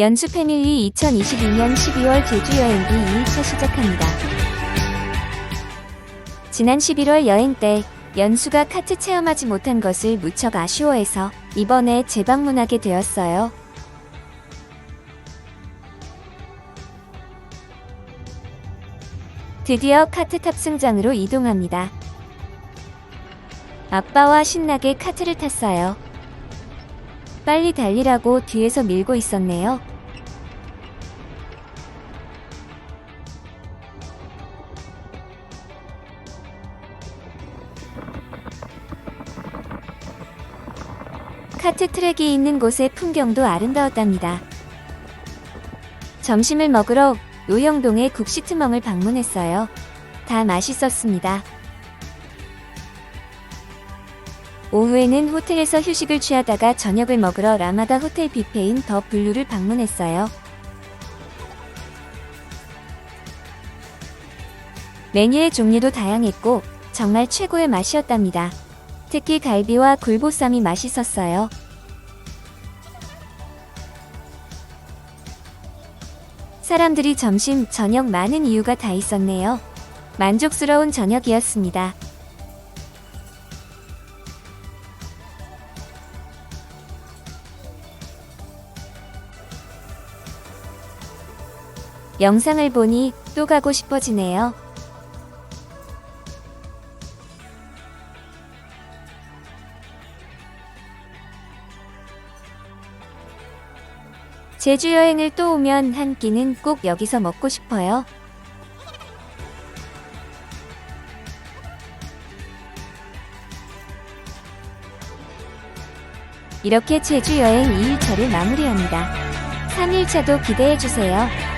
연수 패밀리 2022년 12월 제주 여행기 2일차 시작합니다. 지난 11월 여행 때 연수가 카트 체험하지 못한 것을 무척 아쉬워해서 이번에 재방문하게 되었어요. 드디어 카트 탑승장으로 이동합니다. 아빠와 신나게 카트를 탔어요. 빨리 달리라고 뒤에서 밀고 있었네요. 카트 트랙이 있는 곳의 풍경도 아름다웠답니다. 점심을 먹으러 노영동의 국시트멍을 방문했어요. 다 맛있었습니다. 오후에는 호텔에서 휴식을 취하다가 저녁을 먹으러 라마다 호텔 뷔페인 더 블루를 방문했어요. 메뉴의 종류도 다양했고 정말 최고의 맛이었답니다. 특히 갈비와 굴보쌈이 맛있었어요. 사람들이 점심, 저녁 많은 이유가 다 있었네요. 만족스러운 저녁이었습니다. 영상을 보니 또 가고 싶어지네요. 제주 여행을 또 오면 한 끼는 꼭 여기서 먹고 싶어요. 이렇게 제주 여행 2일차를 마무리합니다. 3일차도 기대해주세요.